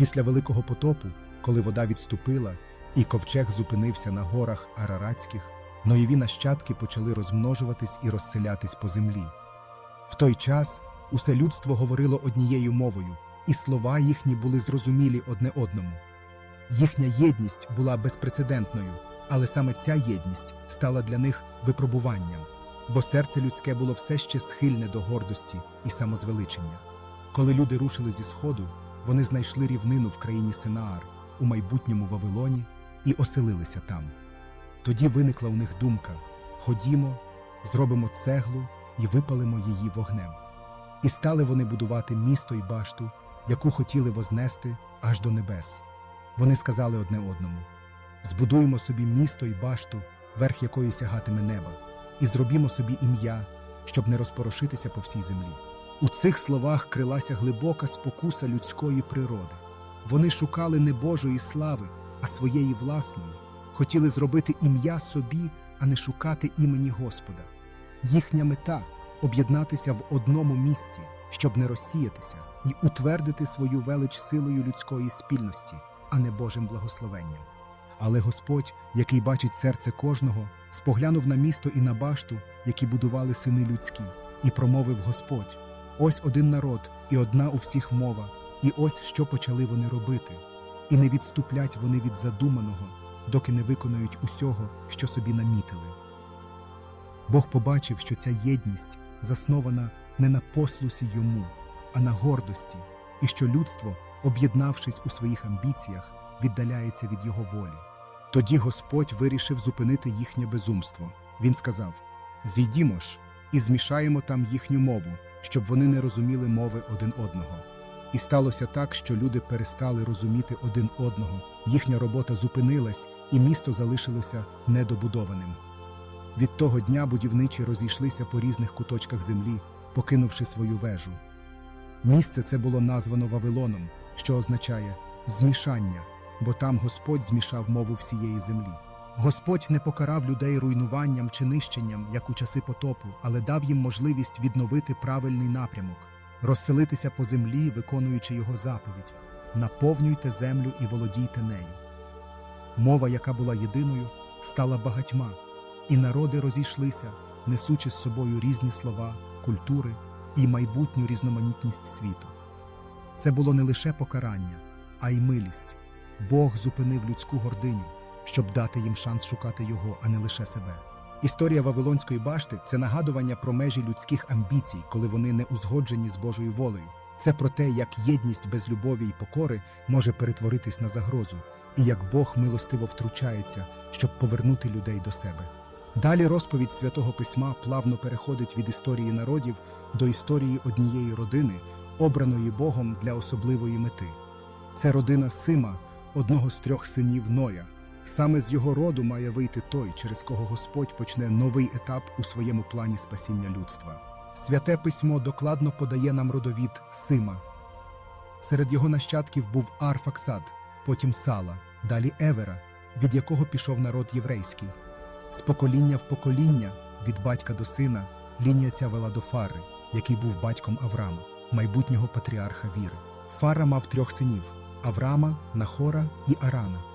Після великого потопу, коли вода відступила і ковчег зупинився на горах Араратських, Ноєві нащадки почали розмножуватись і розселятись по землі. В той час усе людство говорило однією мовою, і слова їхні були зрозумілі одне одному. Їхня єдність була безпрецедентною, але саме ця єдність стала для них випробуванням, бо серце людське було все ще схильне до гордості і самозвеличення. Коли люди рушили зі сходу, вони знайшли рівнину в країні Синаар, у майбутньому Вавилоні, і оселилися там. Тоді виникла у них думка: ходімо, зробимо цеглу і випалимо її вогнем. І стали вони будувати місто й башту, яку хотіли вознести аж до небес. Вони сказали одне одному: збудуємо собі місто й башту, верх якої сягатиме неба, і зробімо собі ім'я, щоб не розпорошитися по всій землі. У цих словах крилася глибока спокуса людської природи. Вони шукали не Божої слави, а своєї власної, хотіли зробити ім'я собі, а не шукати імені Господа. Їхня мета об'єднатися в одному місці, щоб не розсіятися, і утвердити свою велич силою людської спільності, а не Божим благословенням. Але Господь, який бачить серце кожного, споглянув на місто і на башту, які будували сини людські, і промовив Господь: ось один народ, і одна у всіх мова, і ось що почали вони робити, і не відступлять вони від задуманого, доки не виконають усього, що собі намітили. Бог побачив, що ця єдність заснована не на послусі йому, а на гордості, і що людство, об'єднавшись у своїх амбіціях, віддаляється від його волі. Тоді Господь вирішив зупинити їхнє безумство. Він сказав: Зійдімо ж і змішаємо там їхню мову, щоб вони не розуміли мови один одного. І сталося так, що люди перестали розуміти один одного, їхня робота зупинилась, і місто залишилося недобудованим. Від того дня будівничі розійшлися по різних куточках землі, покинувши свою вежу. Місце це було названо Вавилоном, що означає змішання, бо там Господь змішав мову всієї землі. Господь не покарав людей руйнуванням чи нищенням, як у часи потопу, але дав їм можливість відновити правильний напрямок, розселитися по землі, виконуючи його заповідь: наповнюйте землю і володійте нею. Мова, яка була єдиною, стала багатьма, і народи розійшлися, несучи з собою різні слова, культури і майбутню різноманітність світу. Це було не лише покарання, а й милість. Бог зупинив людську гординю, щоб дати їм шанс шукати його, а не лише себе. Історія Вавилонської башти це нагадування про межі людських амбіцій, коли вони не узгоджені з Божою волею. Це про те, як єдність без любові і покори може перетворитись на загрозу, і як Бог милостиво втручається, щоб повернути людей до себе. Далі розповідь святого письма плавно переходить від історії народів до історії однієї родини, обраної Богом для особливої мети. Це родина Сима, одного з трьох синів Ноя. Саме з його роду має вийти той, через кого Господь почне новий етап у своєму плані спасіння людства. Святе письмо докладно подає нам родовід Сима. Серед його нащадків був Арфаксад, потім Сала, далі Евера, від якого пішов народ єврейський. З покоління в покоління, від батька до сина, лінія ця вела до Фари, який був батьком Авраама, майбутнього патріарха віри. Фара мав трьох синів Авраама, Нахора і Арана.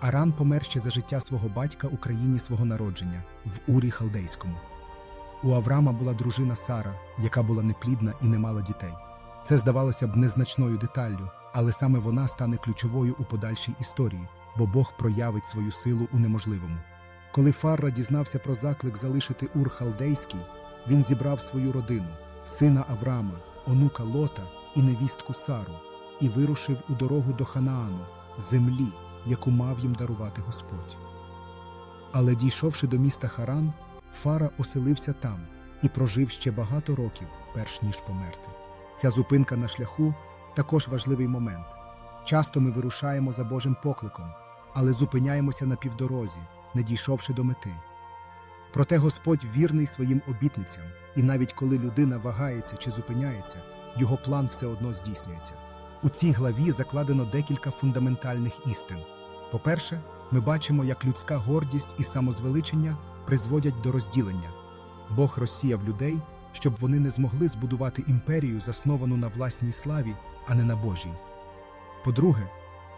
Аран помер ще за життя свого батька у країні свого народження, в Урі Халдейському. У Авраама була дружина Сара, яка була неплідна і не мала дітей. Це здавалося б незначною деталлю, але саме вона стане ключовою у подальшій історії, бо Бог проявить свою силу у неможливому. Коли Фарра дізнався про заклик залишити Ур Халдейський, він зібрав свою родину, сина Авраама, онука Лота і невістку Сару, і вирушив у дорогу до Ханаану, землі, яку мав їм дарувати Господь. Але дійшовши до міста Харан, Фара оселився там і прожив ще багато років, перш ніж померти. Ця зупинка на шляху також важливий момент. Часто ми вирушаємо за Божим покликом, але зупиняємося на півдорозі, не дійшовши до мети. Проте Господь вірний своїм обітницям, і навіть коли людина вагається чи зупиняється, його план все одно здійснюється. У цій главі закладено декілька фундаментальних істин. По-перше, ми бачимо, як людська гордість і самозвеличення призводять до розділення. Бог розсіяв людей, щоб вони не змогли збудувати імперію, засновану на власній славі, а не на Божій. По-друге,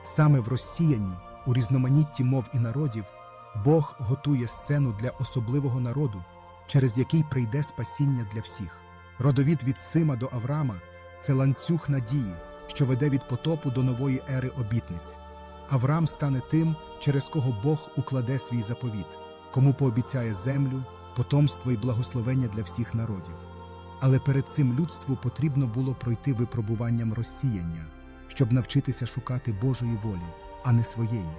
саме в розсіянні, у різноманітті мов і народів, Бог готує сцену для особливого народу, через який прийде спасіння для всіх. Родовід від Сима до Авраама це ланцюг надії, що веде від потопу до нової ери обітниць. Авраам стане тим, через кого Бог укладе свій заповіт, кому пообіцяє землю, потомство і благословення для всіх народів. Але перед цим людству потрібно було пройти випробуванням розсіяння, щоб навчитися шукати Божої волі, а не своєї.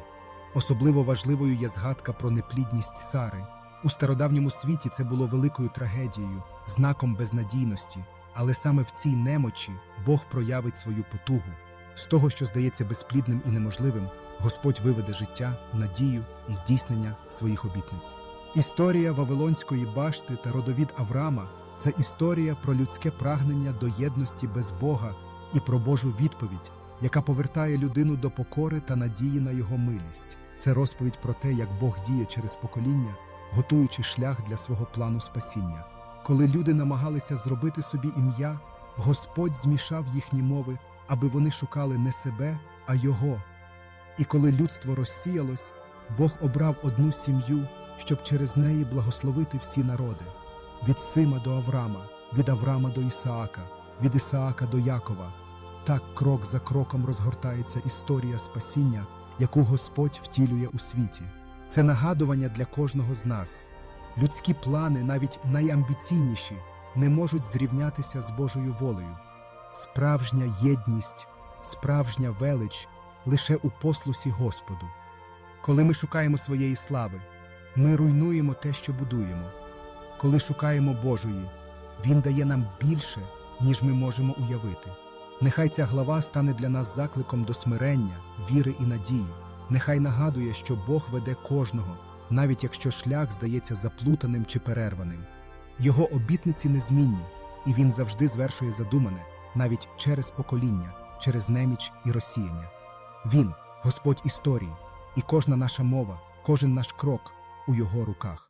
Особливо важливою є згадка про неплідність Сари. У стародавньому світі це було великою трагедією, знаком безнадійності, але саме в цій немочі Бог проявить свою потугу. З того, що здається безплідним і неможливим, Господь виведе життя, надію і здійснення своїх обітниць. Історія Вавилонської башти та родовід Авраама це історія про людське прагнення до єдності без Бога і про Божу відповідь, яка повертає людину до покори та надії на його милість. Це розповідь про те, як Бог діє через покоління, готуючи шлях для свого плану спасіння. Коли люди намагалися зробити собі ім'я, Господь змішав їхні мови, аби вони шукали не себе, а Його. І коли людство розсіялось, Бог обрав одну сім'ю, щоб через неї благословити всі народи від Сима до Авраама, від Авраама до Ісаака, від Ісаака до Якова. Так крок за кроком розгортається історія спасіння, яку Господь втілює у світі. Це нагадування для кожного з нас. Людські плани, навіть найамбіційніші, не можуть зрівнятися з Божою волею. Справжня єдність, справжня велич лише у послусі Господу. Коли ми шукаємо своєї слави, ми руйнуємо те, що будуємо. Коли шукаємо Божої, Він дає нам більше, ніж ми можемо уявити. Нехай ця глава стане для нас закликом до смирення, віри і надії. Нехай нагадує, що Бог веде кожного, навіть якщо шлях здається заплутаним чи перерваним. Його обітниці незмінні, і він завжди звершує задумане, навіть через покоління, через неміч і розсіяння. Він Господь історії, і кожна наша мова, кожен наш крок у його руках.